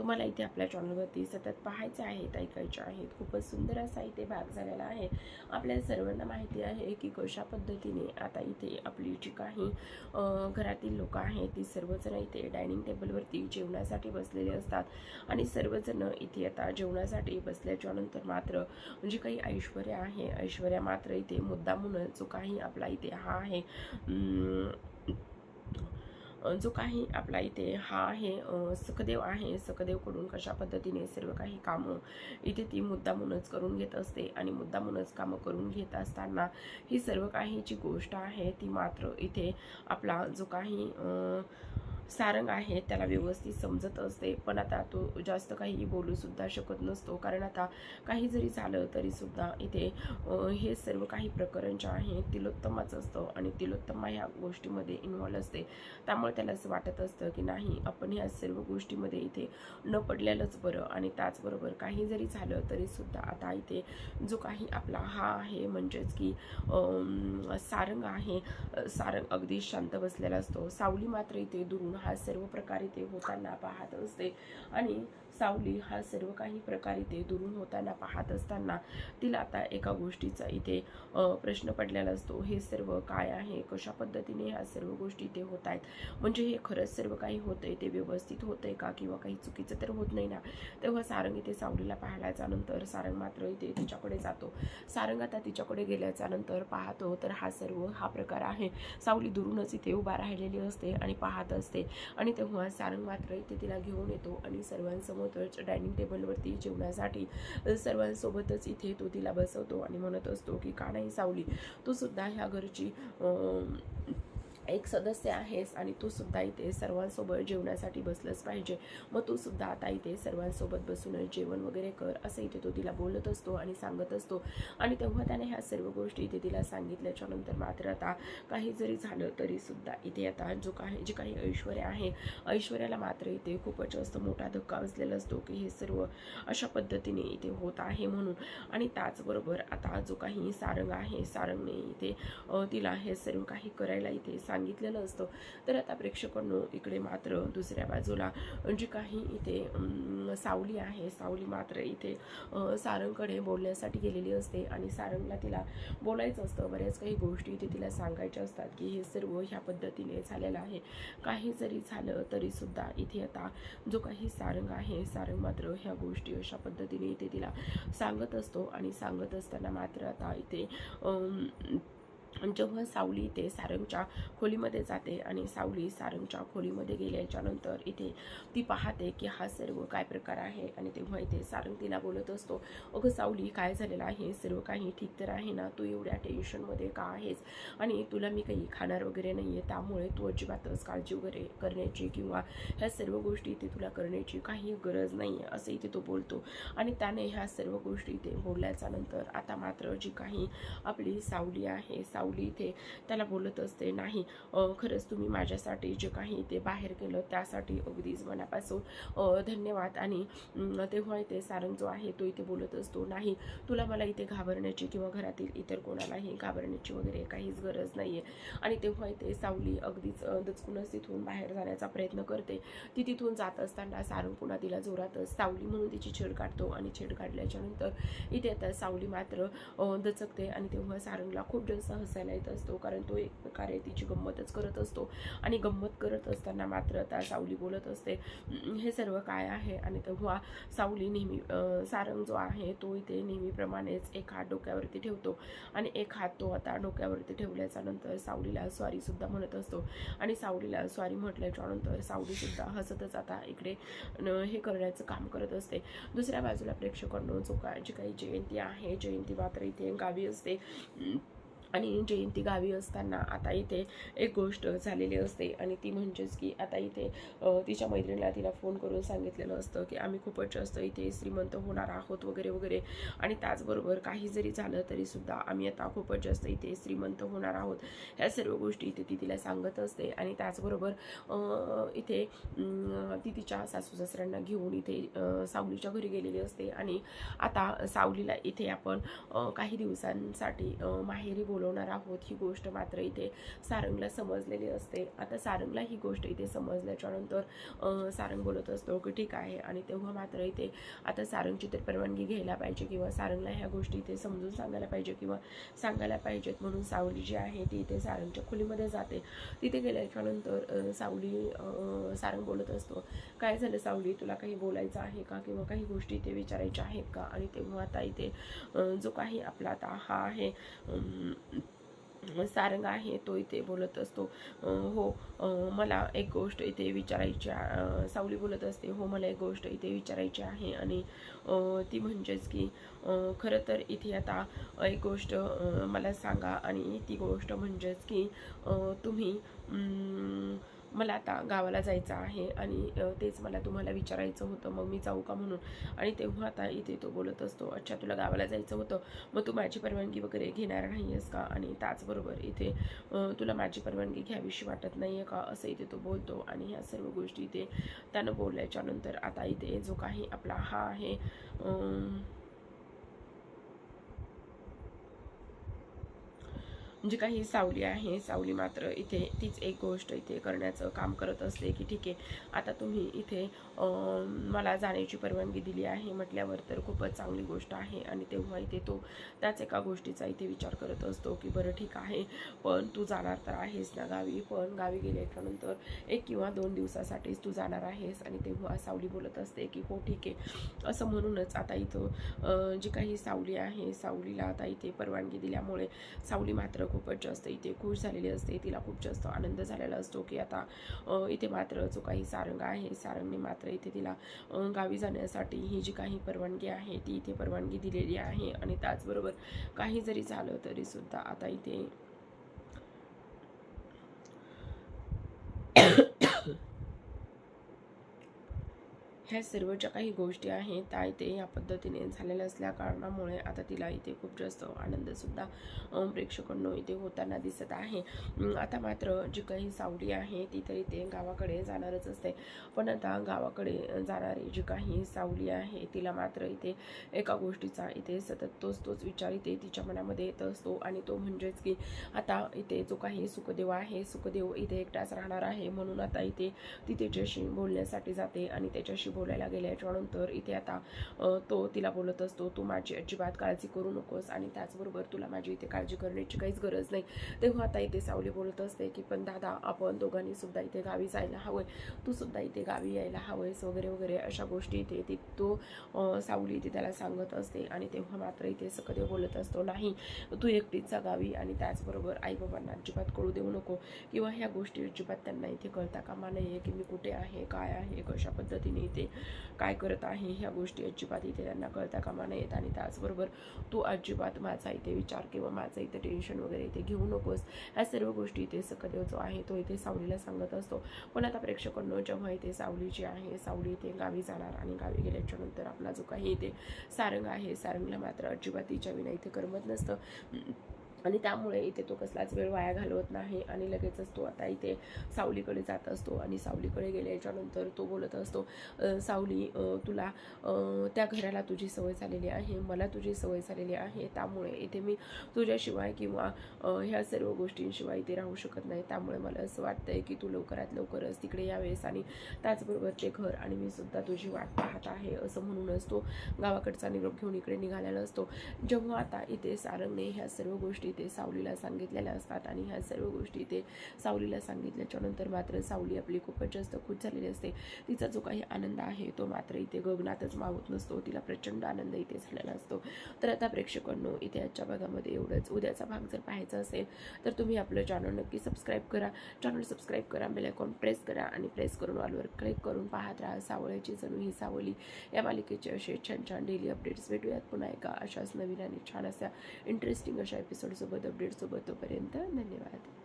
तुम्हाला इथे आपल्या चॅनलवरती सतत पाहायचे आहेत ऐकायचे आहेत खूपच सुंदर असा इथे भाग झालेला आहे. आपल्या सर्वांना माहिती आहे की कशा पद्धतीने आता इथे आपली जी काही घरातील लोक आहेत ती सर्वजण इथे डायनिंग टेबलवरती जेवणासाठी बसलेले असतात. आणि सर्वजण इथे आता जेवणासाठी बसल्याच्या नंतर मात्र जी काही ऐश्वर्या आहे. ऐश्वर्या मात्र इथे मुद्दामून जो काही आपला इथे हा आहे जो काही आपला इथे हा आहे सखदेव आहे सखदेवकडून कशा पद्धतीने सर्व काही कामं इथे ती मुद्दामूनच करून घेत असते आणि मुद्दामूनच कामं करून घेत असताना ही सर्व काही जी गोष्ट आहे ती मात्र इथे आपला जो काही सारंग आहे त्याला व्यवस्थित समजत असते. पण आता तो जास्त काही बोलूसुद्धा शकत नसतो. कारण आता काही जरी झालं तरीसुद्धा इथे हे सर्व काही प्रकरण जे आहे तिलोत्तमाचं असतं आणि तिलोत्तमा ह्या गोष्टीमध्ये इन्व्हॉल्व असते. त्यामुळे त्याला असं वाटत असतं की नाही आपण ह्या सर्व गोष्टीमध्ये इथे न पडलेलंच बरं. आणि त्याचबरोबर काही जरी झालं तरीसुद्धा आता इथे जो काही आपला हा आहे म्हणजेच की सारंग आहे सारंग अगदी शांत बसलेला असतो. सावली मात्र इथे दुरून हा सर्व प्रकारे ते होताना पाहत असते. आणि सावली हा सर्व काही प्रकारे ते दुरून होताना पाहत असताना तिला आता एका गोष्टीचा इथे प्रश्न पडलेला असतो. हे सर्व काय आहे? कशा पद्धतीने ह्या सर्व गोष्टी इथे होत आहेत? म्हणजे हे खरंच सर्व काही होतंय ते व्यवस्थित होतंय का? किंवा काही चुकीचं तर होत नाही ना? तेव्हा सारंग इथे सावलीला पाहायच्या नंतर सारंग मात्र इथे तिच्याकडे जातो. सारंग आता तिच्याकडे गेल्याच्यानंतर पाहतो तर हा सर्व हा प्रकार आहे. सावली दुरूनच इथे उभा राहिलेली असते आणि पाहत असते. आणि तेव्हा सारंग मात्र इथे तिला घेऊन येतो आणि सर्वांसमोरच डायनिंग टेबलवरती जेवणासाठी सर्वांसोबतच इथे तो तिला बसवतो आणि म्हणत असतो की का नाही सावली? तू सुद्धा ह्या घरची अं, एक सदस्य आहेस आणि तू सुद्धा इथे सर्वांसोबत जेवण्यासाठी बसलंच पाहिजे. मग तू सुद्धा आता इथे सर्वांसोबत बसून जेवण वगैरे कर असं इथे तो तिला बोलत असतो आणि सांगत असतो. आणि तेव्हा त्याने ह्या सर्व गोष्टी इथे तिला सांगितल्याच्या नंतर मात्र आता काही जरी झालं तरी सुद्धा इथे आता जो काही जी काही ऐश्वर्या आहे ऐश्वर्याला मात्र इथे खूपच जास्त मोठा धक्का बसलेला असतो की हे सर्व अशा पद्धतीने इथे होत आहे म्हणून. आणि त्याचबरोबर आता जो काही सारंग आहे सारंगने इथे तिला हे सर्व काही करायला इथे सांगितलेलं असतं. तर आता प्रेक्षकांनो इकडे मात्र दुसऱ्या बाजूला जी काही इथे सावली आहे सावली मात्र इथे सारंगकडे बोलण्यासाठी गेलेली असते आणि सारंगला तिला बोलायचं असतं. बऱ्याच काही गोष्टी इथे तिला सांगायच्या असतात की हे सर्व ह्या पद्धतीने झालेलं आहे. काही जरी झालं तरी सुद्धा इथे आता जो काही सारंग आहे सारंग मात्र ह्या गोष्टी अशा पद्धतीने इथे तिला सांगत असतो आणि सांगत असताना मात्र आता इथे आणि जेव्हा सावली इथे सारंगच्या खोलीमध्ये जाते आणि सावली सारंगच्या खोलीमध्ये गेल्याच्यानंतर इथे ती पाहते की हा सर्व काय प्रकार आहे आणि तेव्हा इथे सारंग तिला बोलत असतो अगं सावली काय झालेलं आहे? सर्व काही ठीक तर आहे ना? तू एवढ्या टेन्शनमध्ये का आहेस? आणि तुला मी काही खाणार वगैरे नाही आहे त्यामुळे तू अजिबातच काळजी वगैरे करण्याची किंवा ह्या सर्व गोष्टी इथे तुला करण्याची काही गरज नाही आहे असं इथे तो बोलतो. आणि त्याने ह्या सर्व गोष्टी इथे बोलल्याच्या नंतर आता मात्र जी काही आपली सावली आहे सावली इथे त्याला बोलत असते नाही खरंच तुम्ही माझ्यासाठी जे काही इथे बाहेर केलं त्यासाठी अगदीच मनापासून धन्यवाद. आणि तेव्हा इथे सारंग जो आहे तो इथे बोलत असतो नाही तुला मला इथे घाबरण्याची किंवा घरातील इतर कोणालाही घाबरण्याची वगैरे काहीच गरज नाही आहे आणि तेव्हा इथे सावली अगदीच दचकूनच तिथून बाहेर जाण्याचा प्रयत्न करते. ती तिथून जात असताना सारंग पुन्हा तिला जोरातच सावली म्हणून तिची छेड काढतो आणि छेड काढल्याच्या नंतर इथे आता सावली मात्र दचकते आणि तेव्हा सारंगला खूप जास्त हसायला येत असतो कारण तो एक प्रकारे तिची गंमतच करत असतो. आणि गंमत करत असताना मात्र आता सावली बोलत असते हे सर्व काय आहे? आणि तेव्हा सावली नेहमी सारंग जो आहे तो इथे नेहमीप्रमाणेच एक हात डोक्यावरती ठेवतो. आणि एक हात तो आता डोक्यावरती ठेवल्याच्या नंतर सावलीला स्वारी सुद्धा म्हणत असतो. आणि सावलीला स्वारी म्हटल्याच्या नंतर सावली सुद्धा हसतच आता इकडे न- हे करण्याचं काम करत असते. दुसऱ्या बाजूला प्रेक्षकांनो जो काय जी काही जयंती आहे जयंती मात्र इथे गावी असते. आणि जयंती गावी असताना आता इथे एक गोष्ट झालेली असते आणि ती म्हणजेच की आता इथे तिच्या मैत्रिणीला तिला फोन करून सांगितलेलं असतं की आम्ही खूपच जास्त इथे श्रीमंत होणार आहोत वगैरे वगैरे. आणि त्याचबरोबर काही जरी झालं तरी सुद्धा आम्ही आता खूपच जास्त इथे श्रीमंत होणार आहोत. ह्या सर्व गोष्टी इथे ती तिला सांगत असते आणि त्याचबरोबर इथे ती तिच्या सासू सासऱ्यांना घेऊन इथे सावलीच्या घरी गेलेली असते. आणि आता सावलीला इथे आपण काही दिवसांसाठी माहेरी बोल बोलवणार आहोत ही गोष्ट मात्र इथे सारंगला समजलेली असते. आता सारंगला ही गोष्ट इथे समजल्याच्या नंतर सारंग बोलत असतो की ठीक आहे आणि तेव्हा मात्र इथे आता सारंगची तर परवानगी घ्यायला पाहिजे किंवा सारंगला ह्या गोष्टी इथे समजून सांगायला पाहिजे किंवा सांगायला पाहिजेत म्हणून सावली जी आहे ती इथे सारंगच्या खोलीमध्ये जाते. तिथे गेल्याच्यानंतर सावली सारंग बोलत असतो काय झालं सावली? तुला काही बोलायचं आहे का किंवा काही गोष्टी इथे विचारायच्या आहेत का? आणि तेव्हा आता इथे जो काही आपला आता हा आहे सारंग आहे तो इथे बोलत असतो. हो मला एक गोष्ट इथे विचारायची सावली बोलत असते हो मला एक गोष्ट इथे विचारायची आहे आणि ती म्हणजेच की खरं तर इथे आता एक गोष्ट मला सांगा आणि ती गोष्ट म्हणजेच की तुम्ही मला आता गावाला जायचं आहे आणि तेच मला तुम्हाला विचारायचं होतं मग मी जाऊ का म्हणून? आणि तेव्हा आता इथे तो बोलत असतो अच्छा तुला गावाला जायचं होतं मग तू माझी परवानगी वगैरे घेणार नाही आहेस का? आणि त्याचबरोबर इथे तुला माझी परवानगी घ्यावीशी वाटत नाही आहे का? असं इथे तो बोलतो आणि ह्या सर्व गोष्टी इथे त्यानं बोलल्याच्यानंतर आता इथे जो काही आपला हा आहे जी काही सावली आहे सावली मात्र इथे तीच एक गोष्ट इथे करण्याचं काम करत असते की ठीक आहे आता तुम्ही इथे मला जाण्याची परवानगी दिली आहे म्हटल्यावर तर खूपच चांगली गोष्ट आहे आणि तेव्हा इथे तो त्याच एका गोष्टीचा इथे विचार करत असतो की बरं ठीक आहे पण तू जाणार तर आहेस ना गावी पण गावी गेल्याच्यानंतर एक किंवा दोन दिवसासाठीच तू जाणार आहेस आणि तेव्हा सावली बोलत असते की हो ठीक आहे असं म्हणूनच आता इथं जी काही सावली आहे सावलीला आता इथे परवानगी दिल्यामुळे सावली मात्र खूपच जास्त इथे खुश झालेली असते तिला खूप जास्त आनंद झालेला असतो की आता इथे मात्र जो काही सारंग आहे सारंगने मात्र इथे तिला गावी जाण्यासाठी ही जी काही परवानगी आहे ती इथे परवानगी दिलेली आहे. आणि त्याचबरोबर काही जरी झालं तरी सुद्धा आता इथे ह्या सर्व ज्या काही गोष्टी आहेत त्या इथे या पद्धतीने झालेल्या असल्या कारणामुळे आता तिला इथे खूप जास्त आनंदसुद्धा प्रेक्षकांनो इथे होताना दिसत आहे. आता मात्र जी काही सावली आहे ती तर इथे गावाकडे जाणारच असते. पण आता गावाकडे जाणारी जी काही सावली आहे तिला मात्र इथे एका गोष्टीचा इथे सतत तोच तोच विचार इथे तिच्या मनामध्ये येत असतो. आणि तो म्हणजेच की आता इथे जो काही सुखदेव आहे सुखदेव इथे एकटाच राहणार आहे. म्हणून आता इथे ती त्याच्याशी बोलण्यासाठी जाते आणि त्याच्याशी बोलायला गेल्याच्यानंतर इथे आता तो तिला बोलत असतो तू माझी अजिबात काळजी करू नकोस आणि त्याचबरोबर तुला माझी इथे काळजी करण्याची काहीच गरज नाही. तेव्हा आता इथे सावली बोलत असते की पण दादा आपण दोघांनी सुद्धा इथे गावी जायला हवंय. तू सुद्धा इथे गावी यायला हवंयस वगैरे वगैरे अशा गोष्टी इथे ती तो सावली इथे त्याला सांगत असते आणि तेव्हा मात्र इथे सकदेव बोलत असतो नाही तू एकटीच गावी आणि त्याचबरोबर आईबाबांना अजिबात कळू देऊ नको किंवा ह्या गोष्टी अजिबात त्यांना इथे कळता कामा नये की मी कुठे आहे काय आहे कशा पद्धतीने इथे काय करत आहे ह्या गोष्टी अजिबात इथे त्यांना कळता कामा नयेत आणि त्याचबरोबर तू अजिबात माझा इथे विचार किंवा माझं इथे टेन्शन वगैरे इथे घेऊ नकोस. ह्या सर्व गोष्टी इथे सखदेव जो आहे तो इथे सावलीला सांगत असतो. पण आता प्रेक्षकांनो जेव्हा इथे सावली जी आहे सावली इथे गावी जाणार आणि गावी गेल्याच्यानंतर आपला जो काही इथे सारंग आहे सारंगला मात्र अजिबात तिच्या विना इथे करमत नसतं. आणि त्यामुळे इथे तो कसलाच वेळ वाया घालवत नाही आणि लगेचच तो आता इथे सावलीकडे जात असतो आणि सावलीकडे गेल्याच्यानंतर तो बोलत असतो सावली तुला त्या घराला तुझी सवय झालेली आहे मला तुझी सवय झालेली आहे त्यामुळे इथे मी तुझ्याशिवाय किंवा ह्या सर्व गोष्टींशिवाय इथे राहू शकत नाही त्यामुळे मला असं वाटतंय की तू लवकरात लवकरच तिकडे यावेस आणि त्याचबरोबर ते घर आणि मी सुद्धा तुझी वाट पाहत आहे असं म्हणूनच तो गावाकडचा निरोप घेऊन इकडे निघालेला असतो. जेव्हा आता इथे सारंगने ह्या सर्व गोष्टी इथे सावलीला सांगितलेल्या असतात आणि ह्या सर्व गोष्टी इथे सावलीला सांगितल्याच्या नंतर मात्र सावली आपली खूपच जास्त खुश झालेली असते. तिचा जो काही आनंद आहे तो मात्र इथे गगनातच मावत नसतो. तिला प्रचंड आनंद इथे झालेला असतो. तर आता प्रेक्षकांनो इथे आजच्या भागामध्ये एवढंच. उद्याचा भाग जर पाहायचा असेल तर तुम्ही आपलं चॅनल नक्की सबस्क्राईब करा. चॅनल सबस्क्राईब करा बेल आयकॉन प्रेस करा आणि प्रेस करून ऑलवर क्लिक करून पाहत राहा. सावळ्याची जणू ही सावली. या मालिकेचे असे छान छान डेली अपडेट्स भेटूयात पुन्हा एका अशाच नवीन आणि छान अशा इंटरेस्टिंग अशा एपिसोडसोबत अपडेटसोबत तोपर्यंत धन्यवाद